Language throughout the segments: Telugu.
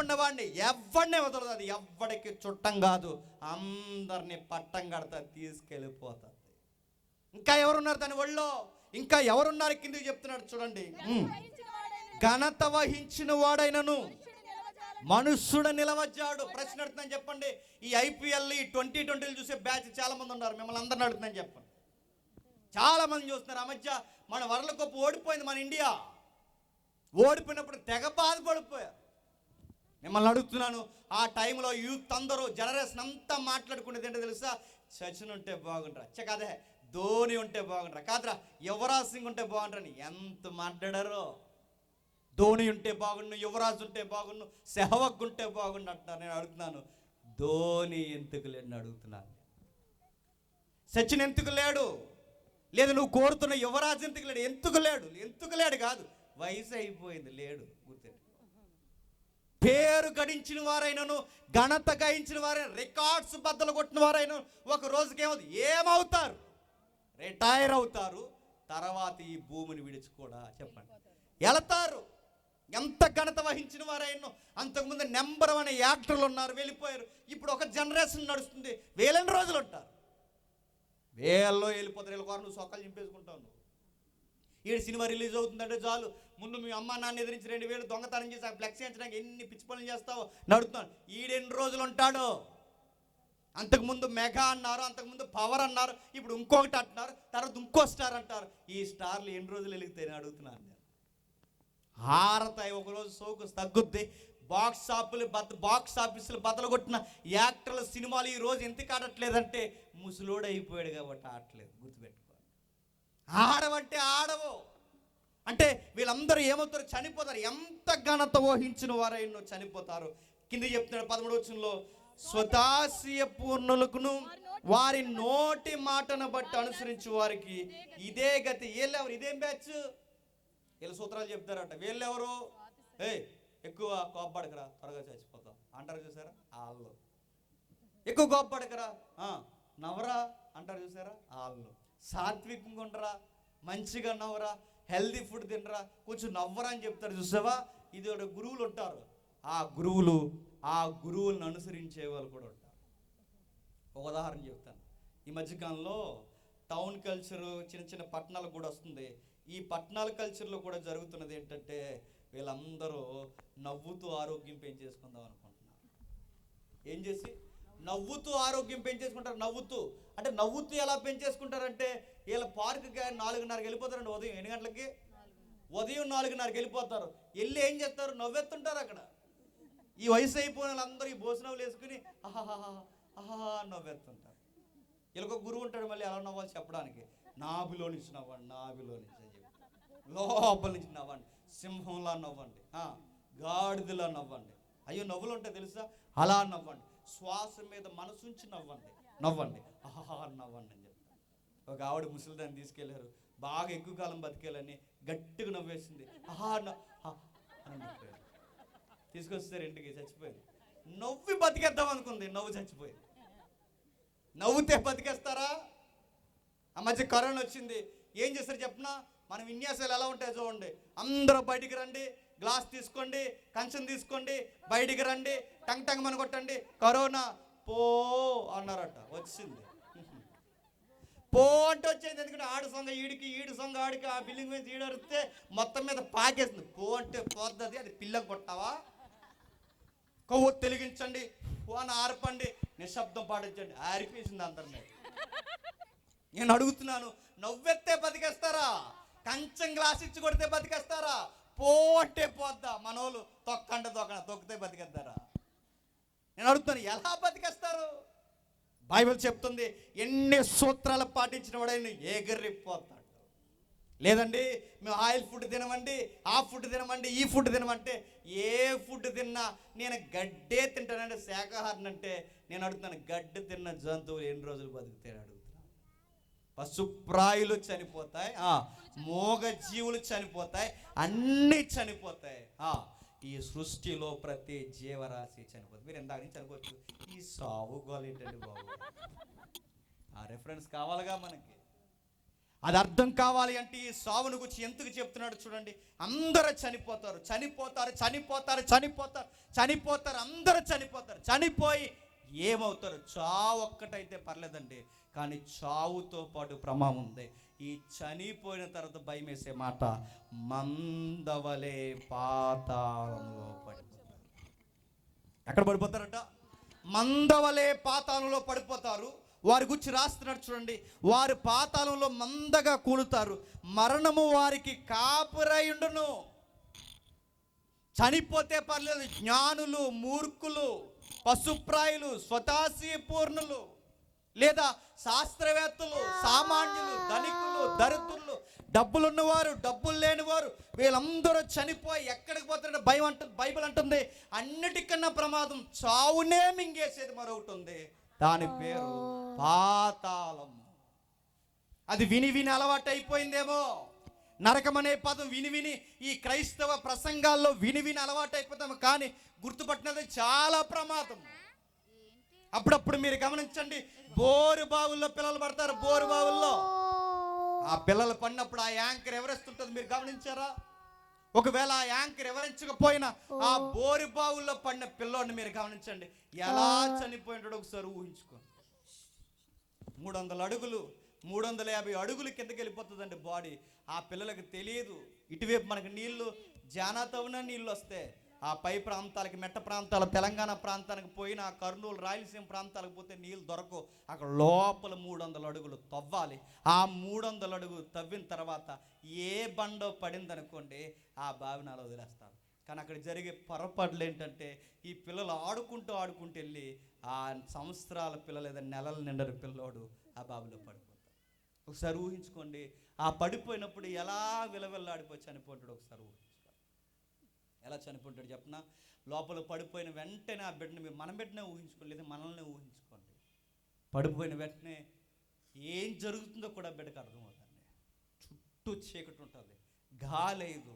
ఉన్నవాడిని ఎవడిని వదలదు? అది ఎవ్వడికి చుట్టం కాదు. అందరినీ పట్టం కడతా తీసుకెళ్ళిపోతుంది ఇంకా ఎవరున్నారు దాని ఒళ్ళో? ఇంకా ఎవరున్నారు కిందికి చెప్తున్నాడు చూడండి. ఘనత వహించిన వాడైనను మనుష్యుడు నిలవచ్చాడు ప్రశ్న అడుగుతున్నాను చెప్పండి. ఈ ఐపీఎల్ ఈ ట్వంటీ ట్వంటీలు చూసే బ్యాచ్ చాలా మంది ఉన్నారు. మిమ్మల్ని అందరిని అడుగుతున్నాను చెప్పండి. చాలా మంది చూస్తున్నారు. ఆ మధ్య మన వరల్డ్ కప్ ఓడిపోయింది మన ఇండియా. ఓడిపోయినప్పుడు తెగ బాధపడిపోయారు. మిమ్మల్ని అడుగుతున్నాను ఆ టైంలో యూత్ అందరూ జనరేషన్ అంతా మాట్లాడుకునేది ఏంటో తెలుసా? సచిన్ ఉంటే బాగుంటారా చె కాదే ధోని ఉంటే బాగుంటారా కాదురా యువరాజ్ సింగ్ ఉంటే బాగుంటారని ఎంత మాట్లాడారో. ధోని ఉంటే బాగుండు యువరాజ్ ఉంటే బాగుండు సెహవక్ ఉంటే బాగుండు అంటున్నారు. నేను అడుగుతున్నాను ధోని ఎందుకు లేని అడుగుతున్నాను సచిన్ ఎందుకు లేడు? లేదు నువ్వు కోరుతున్న యువరాజు ఎందుకు లేడు? ఎందుకు లేడు? ఎందుకు లేడు కాదు వయసు అయిపోయింది లేడు గుర్తెట్టు పేరు గడించిన వారైనను ఘనత గయించిన వారైనా రికార్డ్స్ బద్దలు కొట్టిన వారైన ఒక రోజుకి ఏమవుతుంది ఏమవుతారు? రిటైర్ అవుతారు. తర్వాత ఈ భూమిని విడిచి కూడా చెప్పండి. వెళతారు ఎంత ఘనత వహించిన వారైనా అంతకుముందు నెంబర్ వన్ యాక్టర్లు ఉన్నారు వెళ్ళిపోయారు. ఇప్పుడు ఒక జనరేషన్ నడుస్తుంది. వేలని రోజులు ఉంటారు? వేల్లో వెళ్ళిపోతారు. వీళ్ళ నువ్వు సొక్కలు చింపేసుకుంటావు నువ్వు. ఈడు సినిమా రిలీజ్ అవుతుందంటే చాలు. ముందు మీ అమ్మ నాన్న ఎదిరించి రెండు వేలు దొంగతనం చేసి ఆ ఫ్లెక్స్ చేయించడానికి ఎన్ని పిచ్చి పనులు చేస్తావు నడుతున్నాను ఈడెన్ని రోజులు ఉంటాడు? అంతకుముందు మెగా అన్నారు అంతకుముందు పవర్ అన్నారు ఇప్పుడు ఇంకొకటి అంటున్నారు తర్వాత ఇంకో స్టార్ అంటారు. ఈ స్టార్లు ఎన్ని రోజులు వెలుగుతాయని అడుగుతున్నాను నేను. హారతాయి ఒకరోజు సోకు తగ్గుద్ది. బాక్స్ ఆఫీలు బద్ద బాక్స్ ఆఫీసులు బద్దలు కొట్టిన యాక్టర్ల సినిమాలు ఈ రోజు ఎందుకు ఆడట్లేదంటే ముసలోడు అయిపోయాడు కాబట్టి ఆడట్లేదు గుర్తుపెట్టుకోవాలి ఆడవంటే ఆడవు. అంటే వీళ్ళందరూ ఏమవుతారు? చనిపోతారు. ఎంత ఘనత ఊహించిన వారైనా చనిపోతారు. కింద చెప్తున్నాడు పదమూడు వచ్చంలో స్వదాస్య పూర్ణులకును వారి నోటి మాటను బట్టి అనుసరించు వారికి ఇదే గతి. వీళ్ళెవరు? ఇదేం బ్యాచ్? వీళ్ళ సూత్రాలు చెప్తారట వీళ్ళెవరు? ఏ ఎక్కువ కోప్పడకరా త్వరగా చచ్చిపోతాం అంటారు చూసారా? వాళ్ళు ఎక్కువ కోప్పడకరా? నవరా? అంటారు చూసారా? వాళ్ళు సాత్వికంగా ఉండరా? మంచిగా నవ్వరా? హెల్దీ ఫుడ్ తినరా? కొంచెం నవ్వరా అని చెప్తారు చూసావా? ఇది ఒక గురువులు ఉంటారు. ఆ గురువులు ఆ గురువులను అనుసరించే వాళ్ళు కూడా ఉంటారు. ఒక ఉదాహరణ చెప్తాను. ఈ మధ్యకాలంలో టౌన్ కల్చర్ చిన్న చిన్న పట్టణాలకు కూడా వస్తుంది. ఈ పట్టణాల కల్చర్లో కూడా జరుగుతున్నది ఏంటంటే వీళ్ళందరూ నవ్వుతూ ఆరోగ్యం పెంచేసుకుందాం అనుకుంటున్నారు. ఏం చేసి? నవ్వుతూ ఆరోగ్యం పెంచేసుకుంటారు నవ్వుతూ. అంటే నవ్వుతూ ఎలా పెంచేసుకుంటారంటే వీళ్ళ పార్క్కి నాలుగున్నరకి వెళ్ళిపోతారండి ఉదయం ఎన్ని గంటలకి? ఉదయం నాలుగున్నరకి వెళ్ళిపోతారు. వెళ్ళి ఏం చేస్తారు? నవ్వెత్తుంటారు అక్కడ. ఈ వయసు అయిపోయిన వాళ్ళందరూ ఈ భోజనాలు వేసుకుని ఆహాహా ఆహా నవ్వెత్తుంటారు వీళ్ళకి ఒక గురువు ఉంటాడు మళ్ళీ ఎలా నవ్వాలి చెప్పడానికి. నాభిలో నుంచి నవ్వండి నాభిలో నుంచి అని చెప్పి లోపల నుంచి నవ్వండి. సింహంలా నవ్వండి. గాడిదలా నవ్వండి. అయ్యో నవ్వులు ఉంటాయి తెలుసా? అలా నవ్వండి. శ్వాస మీద మనసుంచి నవ్వండి. నవ్వండి. ఆహా నవ్వండి అని చెప్తాను ఒక ఆవిడ ముసలిదాన్ని తీసుకెళ్ళారు. బాగా ఎక్కువ కాలం బతికేయాలని గట్టిగా నవ్వేసింది. ఆహా అని తీసుకొస్తారు ఇంటికి చచ్చిపోయింది. నవ్వి బతికేద్దాం అనుకుంది. నవ్వు చచ్చిపోయింది. నవ్వుతే బతికేస్తారా? ఆ మధ్య కరోనా వచ్చింది. ఏం చేస్తారు చెప్పనా? మన విన్యాసాలు ఎలా ఉంటాయో చూడండి. అందరూ బయటికి రండి. గ్లాస్ తీసుకోండి కంచం తీసుకోండి బయటికి రండి టంగ్ టంగ్ మన కొట్టండి. కరోనా పో అన్నారట వచ్చింది. పో అంటే వచ్చేది ఎందుకంటే ఆడు సొంగ ఈడికి ఈడు సొంగ ఆడికి ఆ బిల్డింగ్ మీద ఈడరిస్తే మొత్తం మీద పాకేస్తుంది పో అంటే పోద్దది అది పిల్లకు కొట్టావా? కొవ్వు తెలిగించండి ఫోన్ ఆర్పండి నిశ్శబ్దం పాటించండి. ఆరిపేసింది అందరినీ. నేను అడుగుతున్నాను నవ్వెత్తే బతికేస్తారా? కంచం గ్లాస్ ఇచ్చి కొడితే బతికేస్తారా? పో అంటే పోద్దా? మనోళ్ళు తొక్కంటే తొక్కన తొక్కితే బతికేస్తారా? నేను అడుగుతాను ఎలా బతికేస్తారు? బైబిల్ చెప్తుంది ఎన్ని సూత్రాలు పాటించిన వాడైనా ఎగిరిపోతాడు. లేదండి మేము ఆయిల్ ఫుడ్ తినమండి ఆ ఫుడ్ తినమండి ఈ ఫుడ్ తినమంటే ఏ ఫుడ్ తిన్నా నేను గడ్డే తింటానంటే శాకాహారం అంటే నేను అడుగుతాను గడ్డి తిన్న జంతువులు ఎన్ని రోజులు బతుకుతాడు పశుప్రాయులు చనిపోతాయి ఆ, మూగ జీవులు చనిపోతాయి అన్నీ చనిపోతాయి. ఆ, ఈ సృష్టిలో ప్రతి జీవరాశి చనిపోతుంది. మీరు ఎంత నుంచి అనుకోవచ్చు ఈ సావు ఏంటండి బాబు? ఆ రెఫరెన్స్ కావాలిగా మనకి? అది అర్థం కావాలి అంటే ఈ సావును గురించి ఎందుకు చెప్తున్నాడు చూడండి. అందరూ చనిపోతారు చనిపోతారు చనిపోతారు చనిపోతారు చనిపోతారు అందరూ చనిపోతారు. చనిపోయి ఏమవుతారు చావు ఒక్కటైతే పర్లేదండి కానీ చావుతో పాటు ప్రమాదం ఉంది. ఈ చనిపోయిన తర్వాత భయం వేసే మాట మందవలే పాతాళంలో పడిపోతారు. ఎక్కడ పడిపోతారట? మందవలే పాతాళంలో పడిపోతారు. వారి గురించి రాస్తున్నాడు చూడండి. వారు పాతాళంలో మందగా కూలుతారు. మరణము వారికి కాపురయుండును చనిపోతే పర్లేదు జ్ఞానులు మూర్ఖులు పశుప్రాయులు స్వతాశీ పూర్ణులు లేదా శాస్త్రవేత్తలు సామాన్యులు ధనికులు దరిద్రులు డబ్బులున్నవారు డబ్బులు లేనివారు వీళ్ళందరూ చనిపోయి ఎక్కడికి పోతారంటే భయం అంటుంది బైబిల్ అంటుంది. అన్నిటికన్నా ప్రమాదం చావునే మింగేసేది మరొకటి ఉంది. దాని పేరు పాతాళం. అది విని విని అలవాటు అయిపోయిందేమో. నరకం అనే పదం విని విని ఈ క్రైస్తవ ప్రసంగాల్లో విని విని అలవాటు అయిపోతాము. కానీ గుర్తుపట్టినది చాలా ప్రమాదం. అప్పుడప్పుడు మీరు గమనించండి బోరు బావుల్లో పిల్లలు పడతారు బోరు బావుల్లో. ఆ పిల్లలు పడినప్పుడు ఆ యాంకర్ ఎవరెస్ట్ ఉంటుంది మీరు గమనించారా? ఒకవేళ ఆ యాంకర్ ఎవరించకపోయినా ఆ బోరు బావుల్లో పడిన పిల్లోడిని మీరు గమనించండి. ఎలా చనిపోయినాడో ఒకసారి ఊహించుకోండి. మూడు వందల అడుగులు మూడు వందల యాభై అడుగులు కిందకి వెళ్ళిపోతుందండి బాడీ. ఆ పిల్లలకు తెలియదు. ఇటువైపు మనకు నీళ్ళు జానాతవున నీళ్ళు వస్తే ఆ పై ప్రాంతాలకి మెట్ట ప్రాంతాల తెలంగాణ ప్రాంతానికి పోయిన ఆ కర్నూలు రాయలసీమ ప్రాంతాలకు పోతే నీళ్ళు దొరకవు. అక్కడ లోపల మూడు వందల అడుగులు తవ్వాలి. ఆ మూడు వందల అడుగు తవ్విన తర్వాత ఏ బండో పడిందనుకోండి ఆ బావి నాలో వదిలేస్తారు. కానీ అక్కడ జరిగే పొరపాట్లు ఏంటంటే ఈ పిల్లలు ఆడుకుంటూ ఆడుకుంటూ వెళ్ళి ఆ సంవత్సరాల పిల్ల లేదా నెలల నిండరు పిల్లోడు ఆ బావిలో పడిపోతారు ఒకసారి ఊహించుకోండి ఆ పడిపోయినప్పుడు ఎలా విలవిల్లాడిపోయి చనిపోతాడు ఒకసారి ఊహించుకోండి ఎలా చనిపోతాడు చెప్పిన? లోపల పడిపోయిన వెంటనే ఆ బిడ్డని మీరు మన బిడ్డనే ఊహించుకోండి లేదా మనల్ని ఊహించుకోండి. పడిపోయిన వెంటనే ఏం జరుగుతుందో కూడా బిడ్డకు అర్థమవుతుంది చుట్టూ చీకటి ఉంటుంది గాలేదు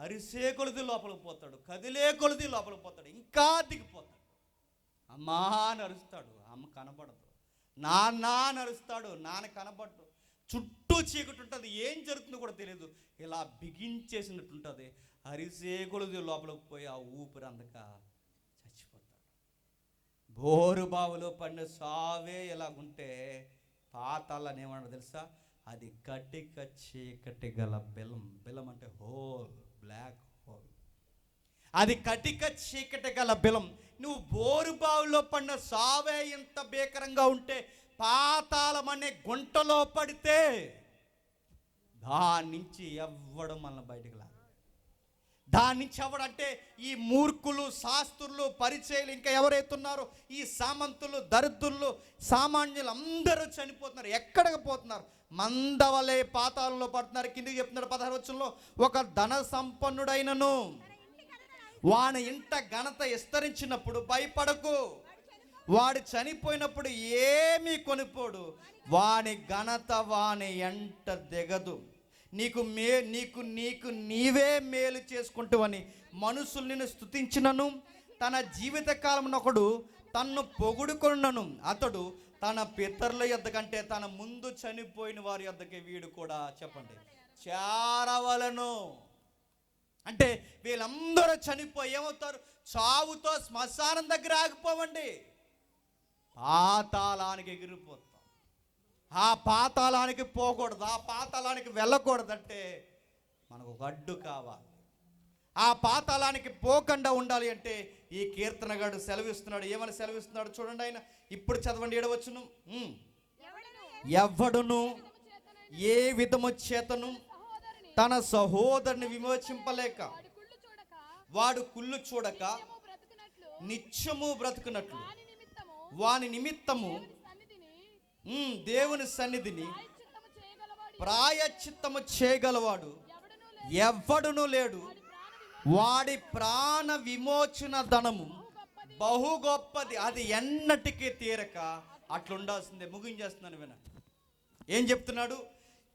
అరిసే కొలది లోపలికి పోతాడు కదిలే కొలది లోపలికి పోతాడు ఇంకా దిగిపోతాడు. అమ్మా నరుస్తాడు అమ్మ కనబడదు నాన్న నరుస్తాడు నాన్న కనబడదు. చుట్టూ చీకటి ఉంటుంది ఏం జరుగుతుందో కూడా తెలియదు. ఇలా బిగించేసినట్టు ఉంటుంది అరిసే కొలిది లోపలికి పోయి ఆ ఊపిరి అందక చచ్చిపోతాడు. బోరు బావులో పడిన సావే ఇలాగుంటే పాతాలని ఏమన్నా తెలుసా? అది కటిక చీకటి గల బెలం బెలం అంటే హోల్ బ్లాక్ హోల్. అది కటిక చీకటి గల బెలం నువ్వు బోరు బావులో పడిన సావే ఇంత భీకరంగా ఉంటే పాతాళం అనే గుంటలో పడితే దాని నుంచి ఎవ్వడం మనల్ని బయటకు లా దాని నుంచి ఎవడంటే ఈ మూర్ఖులు శాస్త్రులు పరిచయలు ఇంకా ఎవరైతే ఉన్నారో ఈ సామంతులు దరిద్రులు సామాన్యులు అందరూ చనిపోతున్నారు. ఎక్కడికి పోతున్నారు? మందవలే పాతాలలో పడుతున్నారు. కిందికి చెప్తున్నారు పదహారు వచ్చంలో ఒక ధన సంపన్నుడైనను వాని ఇంట ఘనత విస్తరించినప్పుడు భయపడకు. వాడు చనిపోయినప్పుడు ఏమీ కొనిపోడు. వాని ఘనత వాని ఎంట దిగదు. నీకు మే నీకు నీకు నీవే మేలు చేసుకుంటావని మనుషులు నిన్ను స్తుతించినను. తన జీవిత ఒకడు తన్ను పొగుడుకున్నను అతడు తన పితరుల యొద్ద కంటే తన ముందు చనిపోయిన వారి యొద్దకి వీడు కూడా చెప్పండి. చేరవలను. అంటే వీళ్ళందరూ చనిపోయి ఏమవుతారు? చావుతో శ్మశానం దగ్గర ఆగిపోవండి. పాతాళానికి ఎగిరిపోతాం. ఆ పాతాళానికి పోకూడదు ఆ పాతాళానికి వెళ్ళకూడదంటే మనకు ఒక అడ్డు కావాలి. ఆ పాతాళానికి పోకుండా ఉండాలి అంటే ఈ కీర్తనగాడు సెలవిస్తున్నాడు ఏమని సెలవిస్తున్నాడు చూడండి ఆయన. ఇప్పుడు చదవండి ఏడవచ్చును? ఎవడును ఏ విధము చేతను తన సహోదరుని విమోచింపలేక వాడు కుళ్ళు చూడక నిత్యము బ్రతుకున్నట్లు వాని నిమిత్తము దేవుని సన్నిధిని ప్రాయచిత్తము చేయగలవాడు ఎవడునూ లేడు. వాడి ప్రాణ విమోచన ధనము బహు గొప్పది. అది ఎన్నటికీ తీరక అట్లుండాల్సిందే. ముగించేస్తున్నాను విన. ఏం చెప్తున్నాడు?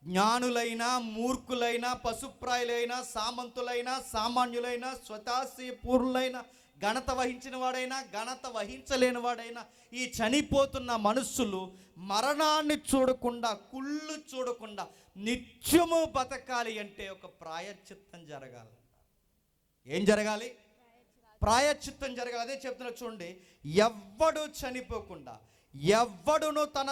జ్ఞానులైన మూర్ఖులైన పశుప్రాయులైన సామంతులైన సామాన్యులైన స్వతాశీ పూర్ణులైన ఘనత వహించిన వాడైనా ఘనత వహించలేని వాడైనా ఈ చనిపోతున్న మనుషులు మరణాన్ని చూడకుండా కుళ్ళు చూడకుండా నిత్యము బతకాలి అంటే ఒక ప్రాయశ్చిత్తం జరగాలి. ఏం జరగాలి? ప్రాయశ్చిత్తం జరగాలి. అదే చెప్తున్నా చూడండి. ఎవ్వడు చనిపోకుండా ఎవ్వడును తన